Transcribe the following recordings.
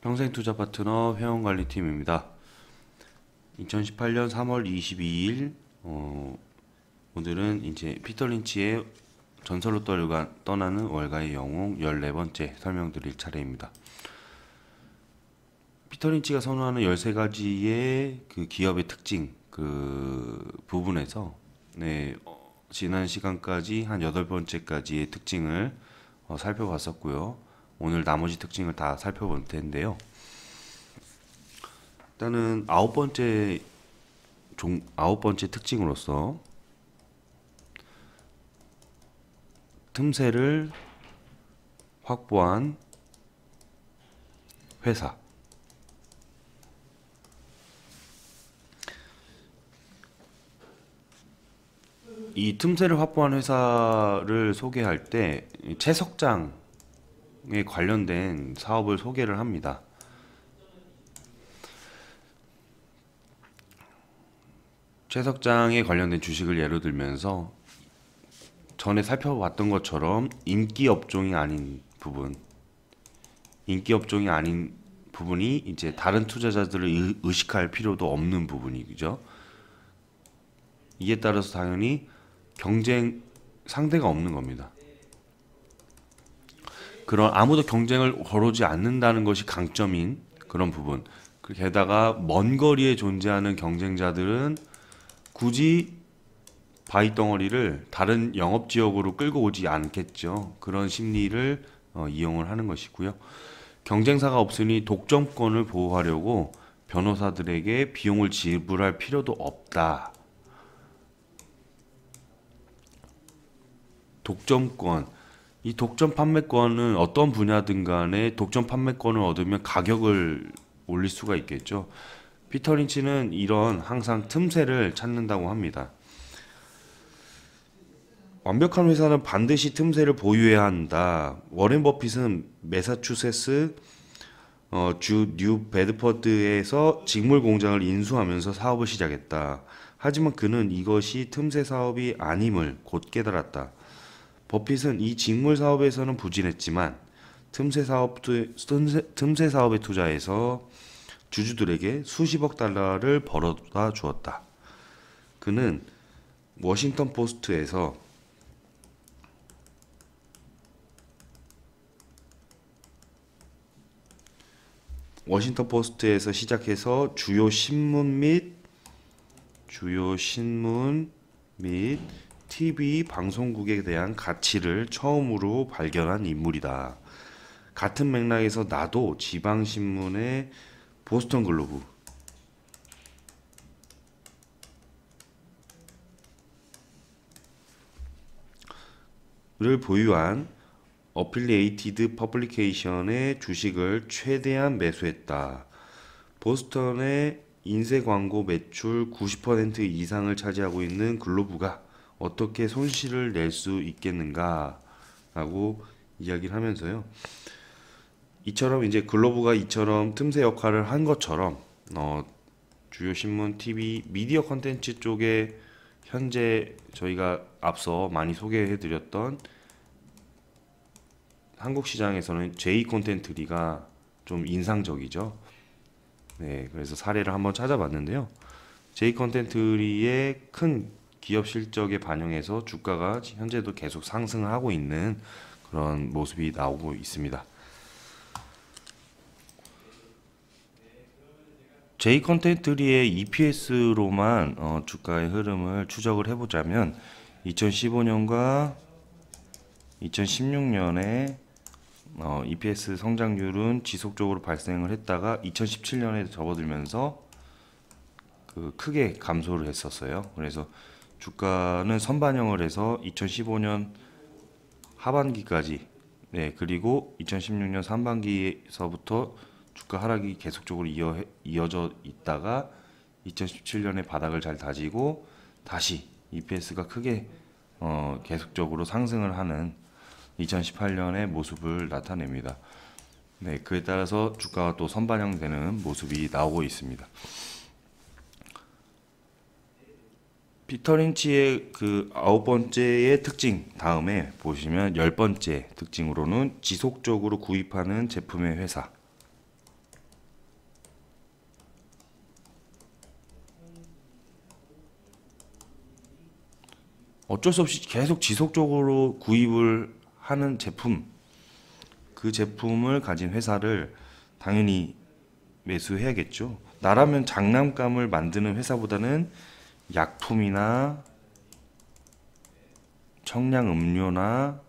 평생 투자 파트너 회원 관리팀입니다. 2018년 3월 22일 어, 오늘은 이제 피터 린치의 전설로 떠나는 월가의 영웅 14번째 설명드릴 차례입니다. 피터 린치가 선호하는 13가지의 그 기업의 특징 그 부분에서 네, 어, 지난 시간까지 한 8번째까지의 특징을 어, 살펴봤었고요. 오늘 나머지 특징을 다 살펴볼 텐데요. 일단은 아홉 번째 종 아홉 번째 특징으로서 틈새를 확보한 회사 이 틈새를 확보한 회사를 소개할 때 채석장 에 관련된 사업을 소개를 합니다. 최석장에 관련된 주식을 예로 들면서 전에 살펴봤던 것처럼 인기 업종이 아닌 부분, 인기 업종이 아닌 부분이 이제 다른 투자자들을 의식할 필요도 없는 부분이죠. 이에 따라서 당연히 경쟁 상대가 없는 겁니다. 그런 아무도 경쟁을 걸어오지 않는다는 것이 강점인 그런 부분. 게다가 먼 거리에 존재하는 경쟁자들은 굳이 바위 덩어리를 다른 영업 지역으로 끌고 오지 않겠죠. 그런 심리를 어, 이용을 하는 것이고요. 경쟁사가 없으니 독점권을 보호하려고 변호사들에게 비용을 지불할 필요도 없다. 독점권 이 독점 판매권은 어떤 분야든 간에 독점 판매권을 얻으면 가격을 올릴 수가 있겠죠. 피터 린치는 이런 항상 틈새를 찾는다고 합니다. 완벽한 회사는 반드시 틈새를 보유해야 한다. 워렌 버핏은 매사추세츠 어, 주 뉴 베드퍼드에서 직물 공장을 인수하면서 사업을 시작했다. 하지만 그는 이것이 틈새 사업이 아님을 곧 깨달았다. 버핏은 이 직물 사업에서는 부진했지만 틈새 사업 틈새, 틈새 사업에 투자해서 주주들에게 수십억 달러를 벌어다 주었다. 그는 워싱턴 포스트에서 워싱턴 포스트에서 시작해서 주요 신문 및 주요 신문 및 TV 방송국에 대한 가치를 처음으로 발견한 인물이다. 같은 맥락에서 나도 지방 신문의 보스턴 글로브 를 보유한 어필리에이티드 퍼블리케이션의 주식을 최대한 매수했다. 보스턴의 인쇄 광고 매출 90% 이상을 차지하고 있는 글로브가 어떻게 손실을 낼 수 있겠는가 라고 이야기를 하면서요. 이처럼 이제 글로브가 이처럼 틈새 역할을 한 것처럼 어, 주요 신문, TV, 미디어 컨텐츠 쪽에 현재 저희가 앞서 많이 소개해 드렸던 한국 시장에서는 J 콘텐트리가 좀 인상적이죠. 네, 그래서 사례를 한번 찾아봤는데요. J 콘텐트리의 큰 기업 실적에 반영해서 주가가 현재도 계속 상승을 하고 있는 그런 모습이 나오고 있습니다. J 컨텐트리의 EPS로만 어, 주가의 흐름을 추적을 해보자면 2015년과 2016년에 어, EPS 성장률은 지속적으로 발생을 했다가 2017년에 접어들면서 그 크게 감소를 했었어요. 그래서 주가는 선반영을 해서 2015년 하반기까지 네 그리고 2016년 상반기에서부터 주가 하락이 계속적으로 이어, 이어져 있다가 2017년에 바닥을 잘 다지고 다시 EPS가 크게 어, 계속적으로 상승을 하는 2018년의 모습을 나타냅니다. 네, 그에 따라서 주가가 또 선반영되는 모습이 나오고 있습니다. 피터 린치의 그 아홉 번째의 특징 다음에 보시면 열 번째 특징으로는 지속적으로 구입하는 제품의 회사. 어쩔 수 없이 계속 지속적으로 구입을 하는 제품, 그 제품을 가진 회사를 당연히 매수해야겠죠. 나라면 장난감을 만드는 회사보다는 약품이나 청량 음료나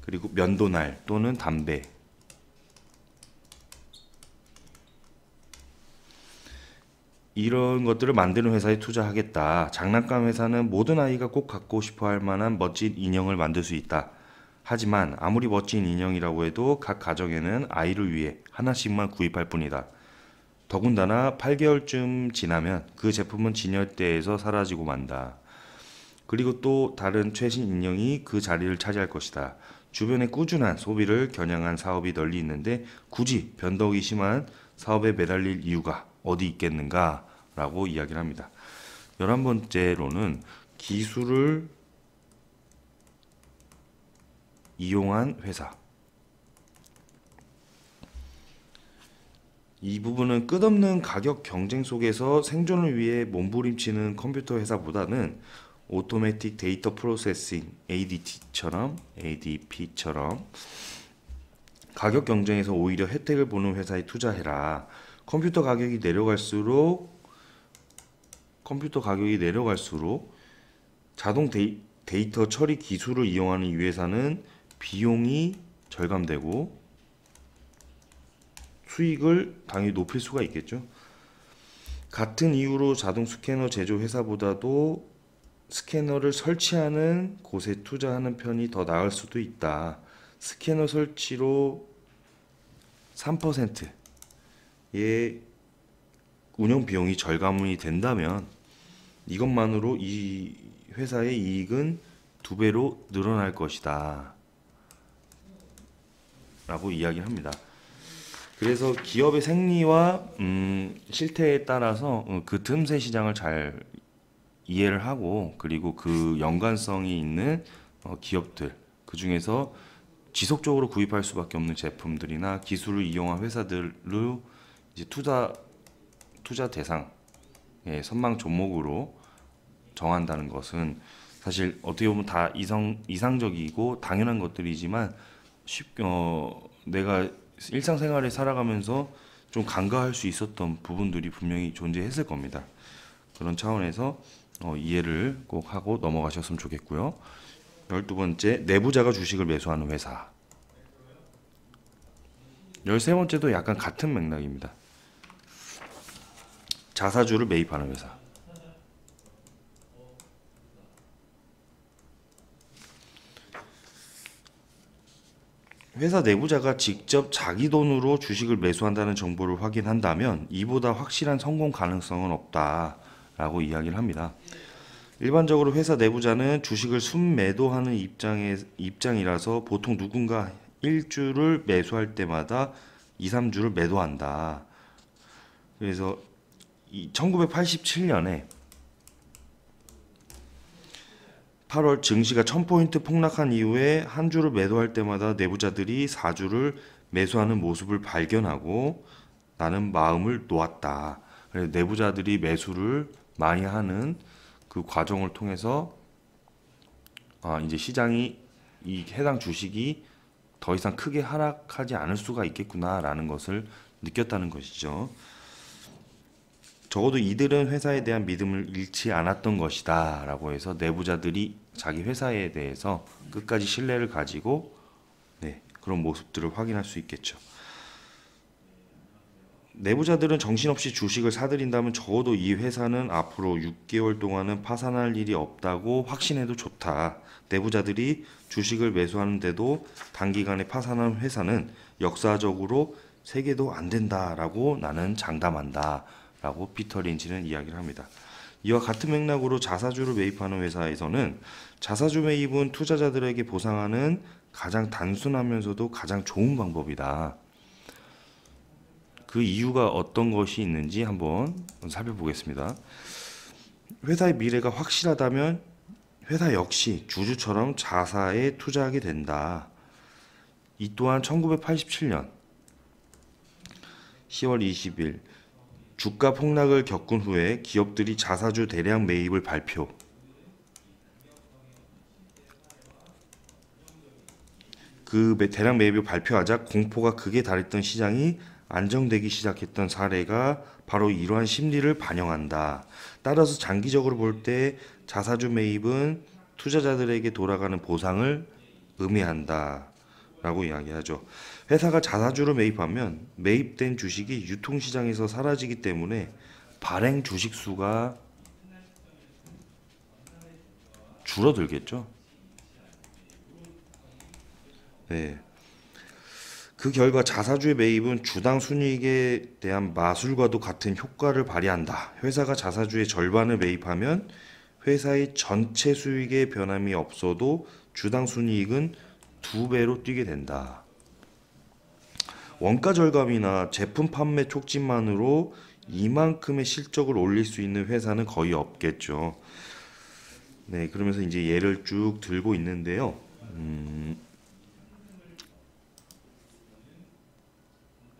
그리고 면도날 또는 담배 이런 것들을 만드는 회사에 투자하겠다. 장난감 회사는 모든 아이가 꼭 갖고 싶어 할 만한 멋진 인형을 만들 수 있다. 하지만 아무리 멋진 인형이라고 해도 각 가정에는 아이를 위해 하나씩만 구입할 뿐이다. 더군다나 8개월쯤 지나면 그 제품은 진열대에서 사라지고 만다. 그리고 또 다른 최신 인형이 그 자리를 차지할 것이다. 주변에 꾸준한 소비를 겨냥한 사업이 널리 있는데 굳이 변덕이 심한 사업에 매달릴 이유가 어디 있겠는가? 라고 이야기를 합니다. 11번째로는 기술을 이용한 회사. 이 부분은 끝없는 가격 경쟁 속에서 생존을 위해 몸부림치는 컴퓨터 회사보다는 오토매틱 데이터 프로세싱 ADT처럼 ADP처럼 가격 경쟁에서 오히려 혜택을 보는 회사에 투자해라. 컴퓨터 가격이 내려갈수록 컴퓨터 가격이 내려갈수록 자동 데이, 데이터 처리 기술을 이용하는 이 회사는 비용이 절감되고 수익을 당연히 높일 수가 있겠죠. 같은 이유로 자동 스캐너 제조 회사보다도 스캐너를 설치하는 곳에 투자하는 편이 더 나을 수도 있다. 스캐너 설치로 3%의 운영 비용이 절감이 된다면 이것만으로 이 회사의 이익은 두 배로 늘어날 것이다. 라고 이야기를 합니다. 그래서 기업의 생리와 음, 실태에 따라서 어, 그 틈새 시장을 잘 이해를 하고 그리고 그 연관성이 있는 어, 기업들 그 중에서 지속적으로 구입할 수밖에 없는 제품들이나 기술을 이용한 회사들로 이제 투자 투자 대상 예, 선망 종목으로 정한다는 것은 사실 어떻게 보면 다 이성 이상적이고 당연한 것들이지만 쉽 어, 내가 일상생활에 살아가면서 좀 간과할 수 있었던 부분들이 분명히 존재했을 겁니다. 그런 차원에서 어, 이해를 꼭 하고 넘어가셨으면 좋겠고요. 열두 번째, 내부자가 주식을 매수하는 회사. 열세 번째도 약간 같은 맥락입니다. 자사주를 매입하는 회사. 회사 내부자가 직접 자기 돈으로 주식을 매수한다는 정보를 확인한다면 이보다 확실한 성공 가능성은 없다라고 이야기를 합니다. 일반적으로 회사 내부자는 주식을 순매도하는 입장에 입장이라서 보통 누군가 1주를 매수할 때마다 2, 3주를 매도한다. 그래서 1987년에 8월 증시가 1000포인트 폭락한 이후에 한 주를 매도할 때마다 내부자들이 4주를 매수하는 모습을 발견하고 나는 마음을 놓았다. 그래서 내부자들이 매수를 많이 하는 그 과정을 통해서 아, 이제 시장이 이 해당 주식이 더 이상 크게 하락하지 않을 수가 있겠구나라는 것을 느꼈다는 것이죠. 적어도 이들은 회사에 대한 믿음을 잃지 않았던 것이다 라고 해서 내부자들이 자기 회사에 대해서 끝까지 신뢰를 가지고 네, 그런 모습들을 확인할 수 있겠죠. 내부자들은 정신없이 주식을 사들인다면 적어도 이 회사는 앞으로 6개월 동안은 파산할 일이 없다고 확신해도 좋다. 내부자들이 주식을 매수하는데도 단기간에 파산한 회사는 역사적으로 세계도 안 된다라고 나는 장담한다. 라고 피터 린치는 이야기를 합니다. 이와 같은 맥락으로 자사주를 매입하는 회사에서는 자사주 매입은 투자자들에게 보상하는 가장 단순하면서도 가장 좋은 방법이다. 그 이유가 어떤 것이 있는지 한번 살펴보겠습니다. 회사의 미래가 확실하다면 회사 역시 주주처럼 자사에 투자하게 된다. 이 또한 1987년 10월 20일 주가 폭락을 겪은 후에 기업들이 자사주 대량 매입을 발표. 그 매- 대량 매입을 발표하자 공포가 극에 달했던 시장이 안정되기 시작했던 사례가 바로 이러한 심리를 반영한다. 따라서 장기적으로 볼 때 자사주 매입은 투자자들에게 돌아가는 보상을 의미한다. 라고 이야기하죠. 회사가 자사주로 매입하면 매입된 주식이 유통시장에서 사라지기 때문에 발행 주식 수가 줄어들겠죠. 네. 그 결과 자사주의 매입은 주당 순이익에 대한 마술과도 같은 효과를 발휘한다. 회사가 자사주의 절반을 매입하면 회사의 전체 수익에 변함이 없어도 주당 순이익은 두 배로 뛰게 된다. 원가 절감이나 제품 판매 촉진만으로 이만큼의 실적을 올릴 수 있는 회사는 거의 없겠죠. 네, 그러면서 이제 예를 쭉 들고 있는데요.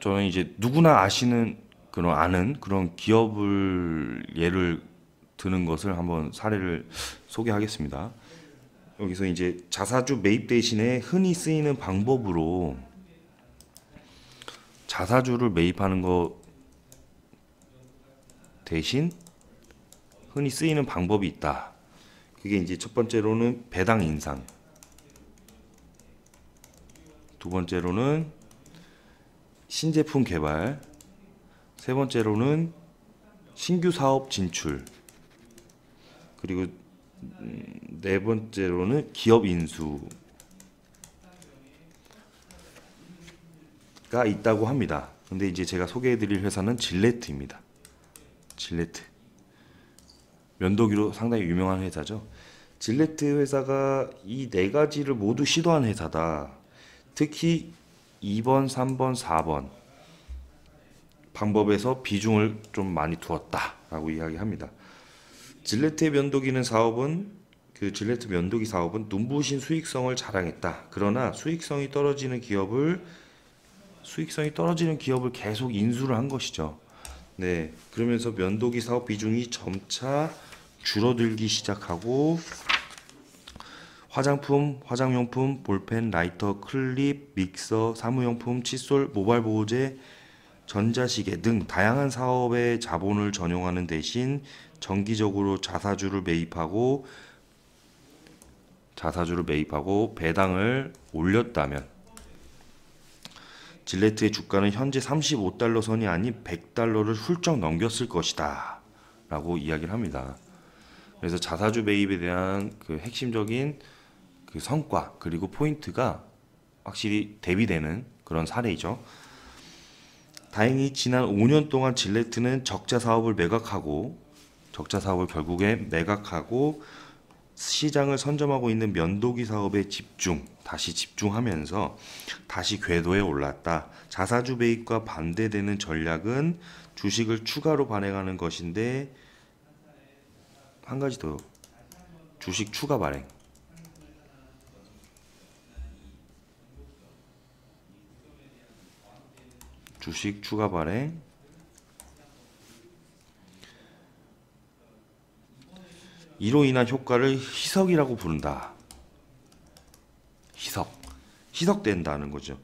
저는 이제 누구나 아시는 그런 아는 그런 기업을 예를 드는 것을 한번 사례를 소개하겠습니다. 여기서 이제 자사주 매입 대신에 흔히 쓰이는 방법으로 자사주를 매입하는 것 대신 흔히 쓰이는 방법이 있다. 그게 이제 첫 번째로는 배당 인상. 두 번째로는 신제품 개발. 세 번째로는 신규 사업 진출. 그리고 네 번째로는 기업 인수 가 있다고 합니다. 근데 이제 제가 소개해드릴 회사는 질레트입니다. 질레트 면도기로 상당히 유명한 회사죠. 질레트 회사가 이 네 가지를 모두 시도한 회사다. 특히 2번, 3번, 4번 방법에서 비중을 좀 많이 두었다라고 이야기합니다. 질레트의 면도기는 사업은 그 질레트 면도기 사업은 눈부신 수익성을 자랑했다. 그러나 수익성이 떨어지는 기업을 수익성이 떨어지는 기업을 계속 인수를 한 것이죠. 네, 그러면서 면도기 사업 비중이 점차 줄어들기 시작하고 화장품, 화장용품, 볼펜, 라이터, 클립, 믹서, 사무용품, 칫솔, 모바일 보호제, 전자시계 등 다양한 사업에 자본을 전용하는 대신 정기적으로 자사주를 매입하고 자사주를 매입하고 배당을 올렸다면 질레트의 주가는 현재 35달러 선이 아닌 100달러를 훌쩍 넘겼을 것이다. 라고 이야기를 합니다. 그래서 자사주 매입에 대한 그 핵심적인 그 성과 그리고 포인트가 확실히 대비되는 그런 사례이죠. 다행히 지난 5년 동안 질레트는 적자 사업을 매각하고 적자 사업을 결국에 매각하고 시장을 선점하고 있는 면도기 사업에 집중, 다시 집중하면서 다시 궤도에 올랐다. 자사주 매입과 반대되는 전략은 주식을 추가로 발행하는 것인데 한 가지 더 주식 추가 발행. 주식 추가 발행. 이로 인한 효과를 희석이라고 부른다. 희석. 희석된다는 거죠.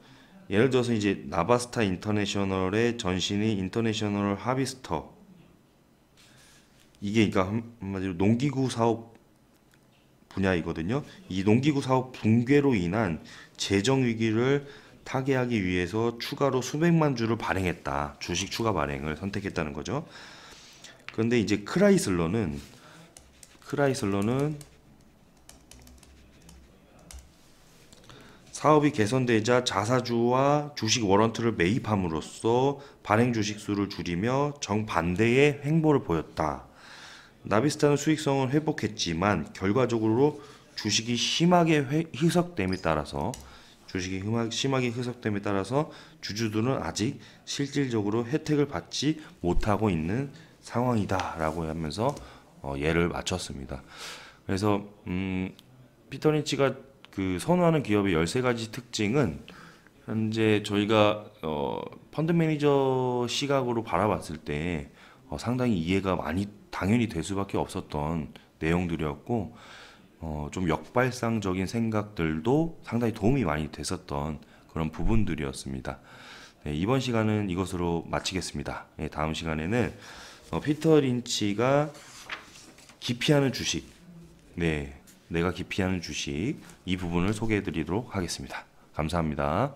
예를 들어서 이제 나바스타 인터내셔널의 전신이 인터내셔널 하비스터. 이게 그러니까 한- 한마디로 농기구 사업 분야이거든요. 이 농기구 사업 붕괴로 인한 재정 위기를 타개하기 위해서 추가로 수백만 주를 발행했다. 주식 추가 발행을 선택했다는 거죠. 그런데 이제 크라이슬러는 크라이슬러는 사업이 개선되자 자사주와 주식 워런트를 매입함으로써 발행 주식 수를 줄이며 정반대의 행보를 보였다. 나비스타는 수익성을 회복했지만 결과적으로 주식이 심하게 회- 희석됨에 따라서 주식이 심하게 희석됨에 따라서 주주들은 아직 실질적으로 혜택을 받지 못하고 있는 상황이다라고 하면서 어, 예를 맞췄습니다. 그래서 음, 피터 린치가 그 선호하는 기업의 13가지 특징은 현재 저희가 어, 펀드 매니저 시각으로 바라봤을 때 어, 상당히 이해가 많이 당연히 될 수밖에 없었던 내용들이었고 어, 좀 역발상적인 생각들도 상당히 도움이 많이 됐었던 그런 부분들이었습니다. 네, 이번 시간은 이것으로 마치겠습니다. 네, 다음 시간에는 어, 피터 린치가 기피하는 주식, 네, 내가 기피하는 주식 이 부분을 소개해드리도록 하겠습니다. 감사합니다.